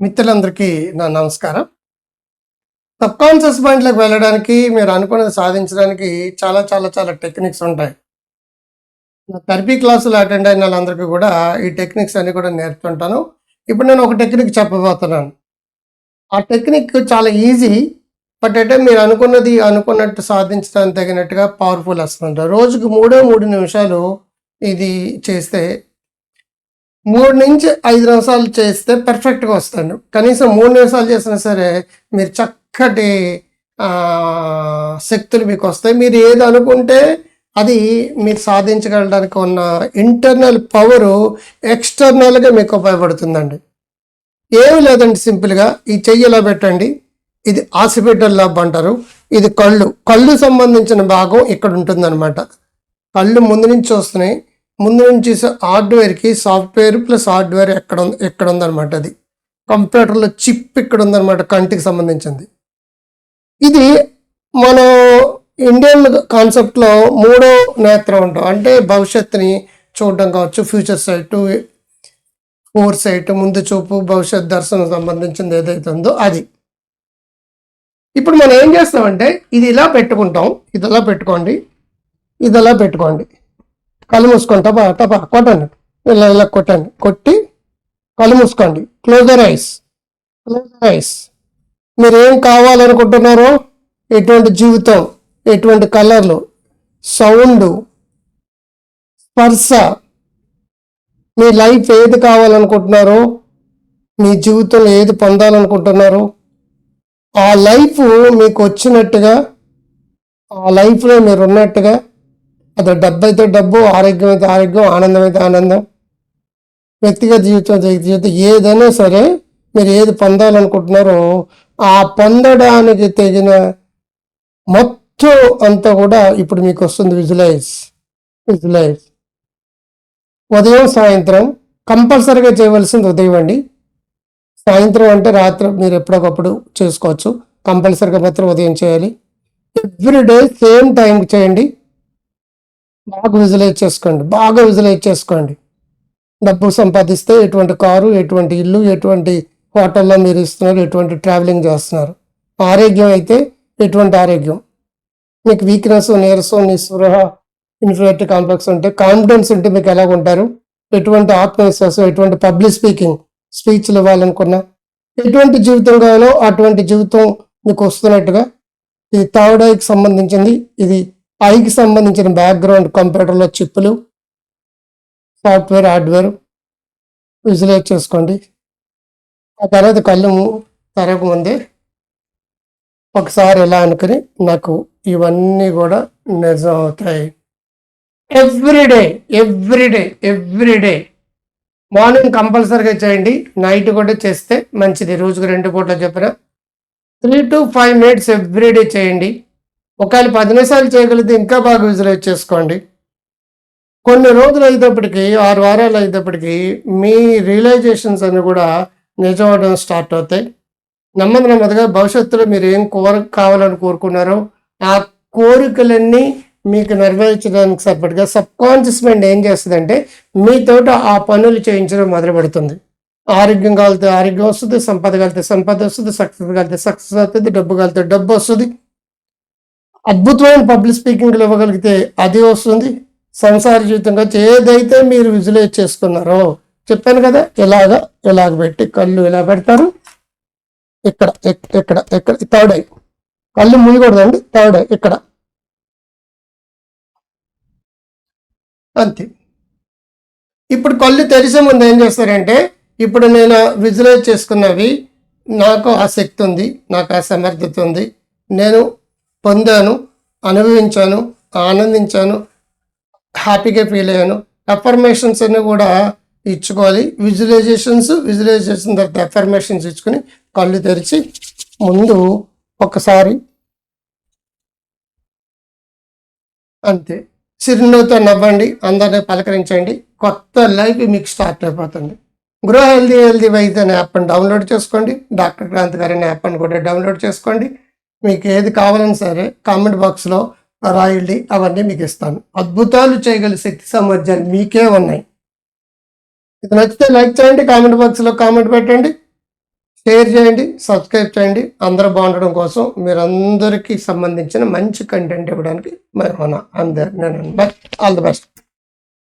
మిత్రులందరికీ నా నమస్కారం. సబ్ కాన్షియస్ మైండ్లోకి వెళ్ళడానికి మీరు అనుకున్నది సాధించడానికి చాలా చాలా చాలా టెక్నిక్స్ ఉంటాయి. నా థెరపీ క్లాసులు అటెండ్ అయిన వాళ్ళందరికీ కూడా ఈ టెక్నిక్స్ అన్ని కూడా నేర్చుకుంటాను ఇప్పుడు నేను ఒక టెక్నిక్ చెప్పబోతున్నాను. ఆ టెక్నిక్ చాలా ఈజీ బట్ అంటే మీరు అనుకున్నది అనుకున్నట్టు సాధించడానికి తగినట్టుగా పవర్ఫుల్ వస్తుంది రోజుకు మూడో మూడు నిమిషాలు ఇది చేస్తే మూడు నుంచి ఐదు నిమిషాలు చేస్తే పర్ఫెక్ట్గా వస్తాను కనీసం మూడు నిమిషాలు చేసినా సరే మీరు చక్కటి శక్తులు మీకు వస్తాయి. మీరు ఏది అనుకుంటే అది మీరు సాధించగలడానికి ఉన్న ఇంటర్నల్ పవరు ఎక్స్టర్నల్గా మీకు ఉపయోగపడుతుందండి. ఏమి లేదండి సింపుల్గా ఈ చెయ్యి ఇలా పెట్టండి. ఇది హాస్పిటల్ ల్యాబ్ అంటారు. ఇది కళ్ళు. కళ్ళు సంబంధించిన భాగం ఇక్కడ ఉంటుందన్నమాట. కళ్ళు ముందు నుంచి వస్తున్నాయి. ముందు నుంచి హార్డ్వేర్కి సాఫ్ట్వేర్ ప్లస్ హార్డ్వేర్ ఎక్కడ ఉంది ఎక్కడ ఉందన్నమాట అది. కంప్యూటర్లో చిప్ ఇక్కడ ఉందన్నమాట కంటికి సంబంధించింది. ఇది మన ఇండియన్ కాన్సెప్ట్లో మూడో నేత్రం ఉంటాం అంటే భవిష్యత్తుని చూడడం కావచ్చు ఫ్యూచర్ సైట్ ఫోర్ సైట్ ముందు చూపు భవిష్యత్ దర్శనం సంబంధించింది ఏదైతే ఉందో అది. ఇప్పుడు మనం ఏం చేస్తామంటే ఇది ఇలా పెట్టుకుంటాం. ఇది ఇలా పెట్టుకోండి. ఇది ఇలా పెట్టుకోండి. కళ్ళు మూసుకోండి టపా టపా కొట్టండి. ఇలా ఇలా కొట్టండి. కొట్టి కళ్ళు మూసుకోండి. క్లోజర్ ఐస్ క్లోజర్ ఐస్ మీరు ఏం కావాలనుకుంటున్నారో ఎటువంటి జీవితం ఎటువంటి కలర్లు సౌండ్ స్పర్శ మీ లైఫ్ ఏది కావాలనుకుంటున్నారో మీ జీవితంలో ఏది పొందాలనుకుంటున్నారో ఆ లైఫ్ మీకు వచ్చినట్టుగా ఆ లైఫ్లో మీరు ఉన్నట్టుగా అతను డబ్బు అయితే డబ్బు ఆరోగ్యం అయితే ఆరోగ్యం ఆనందం అయితే ఆనందం. వ్యక్తిగత జీవితం జీవితం ఏదైనా సరే మీరు ఏది పొందాలనుకుంటున్నారో ఆ పొందడానికి తగిన మొత్తం అంతా కూడా ఇప్పుడు మీకు వస్తుంది. Visualise visualise. ఉదయం సాయంత్రం కంపల్సరీగా చేయవలసింది ఉదయం అండి. సాయంత్రం అంటే రాత్రి మీరు ఎప్పటికప్పుడు చేసుకోవచ్చు. కంపల్సరీగా మాత్రం ఉదయం చేయాలి. ఎవ్రీ డే సేమ్ టైంకి చేయండి. బాగా విజులైజ్ చేసుకోండి బాగా విజులైజ్ చేసుకోండి. డబ్బు సంపాదిస్తే ఎటువంటి కారు ఎటువంటి ఇల్లు ఎటువంటి హోటల్లో మీరు ఇస్తున్నారు ఎటువంటి ట్రావెలింగ్ చేస్తున్నారు. ఆరోగ్యం అయితే ఎటువంటి ఆరోగ్యం. మీకు వీక్నెస్ నీరసం నిస్పృహ ఇన్ఫినిటీ కాంప్లెక్స్ ఉంటే కాన్ఫిడెన్స్ ఉంటే మీకు ఎలా ఉంటారు? ఎటువంటి ఆత్మవిశ్వాసం ఎటువంటి పబ్లిక్ స్పీకింగ్ స్పీచ్లు ఇవ్వాలనుకున్నా ఎటువంటి జీవితం కావాలో అటువంటి జీవితం మీకు వస్తున్నట్టుగా ఇది థర్డ్ ఐకి సంబంధించింది ఇది ఐకి సంబంధించిన బ్యాక్గ్రౌండ్ కంప్యూటర్లో చిప్పులు సాఫ్ట్వేర్ హార్డ్వేర్ విజులైజ్ చేసుకోండి. ఆ తర్వాత కళ్ళు మూ- ముందే ఒకసారి ఎలా అనుకుని నాకు ఇవన్నీ కూడా నిజం అవుతాయి. ఎవ్రీడే ఎవ్రీడే ఎవ్రీడే మార్నింగ్ కంపల్సరీగా చేయండి. నైట్ కూడా చేస్తే మంచిది. రోజుకు రెండు పూటలు చెప్పిన. Three to five minutes everyday చేయండి. ఒకవేళ పది నిమిషాలు చేయగలిగితే ఇంకా బాగా విజులైజ్ చేసుకోండి. కొన్ని రోజులు అయినప్పటికీ ఆరు వారాలు అయినప్పటికీ మీ రియలైజేషన్స్ అన్ని కూడా నిజం స్టార్ట్ అవుతాయి. నెమ్మది నెమ్మదిగా భవిష్యత్తులో మీరు ఏం కోర కావాలని కోరుకున్నారో ఆ కోరికలన్నీ మీకు నెరవేర్చడానికి సరిపడగా సబ్ కాన్షియస్ మైండ్ ఏం చేస్తుందంటే మీతోట ఆ పనులు చేయించడం మొదలు పెడుతుంది ఆరోగ్యం కలితే ఆరోగ్యం వస్తుంది సంపద కలితే సంపద వస్తుంది సక్సెస్ కలితే సక్సెస్ అవుతుంది డబ్బు కలితే డబ్బు వస్తుంది. అద్భుతమైన పబ్లిక్ స్పీకింగ్లు ఇవ్వగలిగితే అది వస్తుంది. సంసార జీవితం ఏదైతే మీరు విజువలైజ్ చేసుకున్నారో చెప్పాను కదా ఇలాగా ఇలాగ పెట్టి కళ్ళు ఇలా పెడతారు? ఇక్కడ ఇక్కడ ఇక్కడ థర్డ్ ఐ. కళ్ళు మూయకూడదండి థర్డ్ ఐ ఇక్కడ. అంతే. ఇప్పుడు కళ్ళు తెరిసే ముందు ఏం చేస్తారంటే ఇప్పుడు నేను విజులైజ్ చేసుకున్నవి నాకు ఆ శక్తి ఉంది నాకు ఆ సమర్థత ఉంది నేను పొందాను అనుభవించాను ఆనందించాను హ్యాపీగా ఫీల్ అయ్యాను. అఫర్మేషన్స్ అన్ని కూడా ఇచ్చుకోవాలి. విజువలైజేషన్స్ విజువలైజేషన్ తర్వాత అఫర్మేషన్స్ ఇచ్చుకొని కళ్ళు తెరిచి ముందు ఒకసారి అంతే. చిరునవ్వుతో నవ్వండి అందరిని పలకరించండి. కొత్త లైఫ్ మీకు స్టార్ట్ అయిపోతుంది. గృహ హెల్దీ హెల్దీ వైద్య అనే యాప్ని డౌన్లోడ్ చేసుకోండి. డాక్టర్ క్రాంతి గారి అనే యాప్ని కూడా డౌన్లోడ్ చేసుకోండి. మీకు ఏది కావాలన్నా సరే కామెంట్ బాక్స్లో రాయండి అవన్నీ మీకు ఇస్తాను. అద్భుతాలు చేయగల శక్తి సామర్థ్యాలు మీకే ఉన్నాయి. ఇది నచ్చితే లైక్ చేయండి కామెంట్ బాక్స్లో కామెంట్ పెట్టండి షేర్ చేయండి సబ్స్క్రైబ్ చేయండి. అందరూ బాగుండడం కోసం మీరందరికీ సంబంధించిన మంచి కంటెంట్ ఇవ్వడానికి మేము అందరు నేను ఆల్ ది బెస్ట్.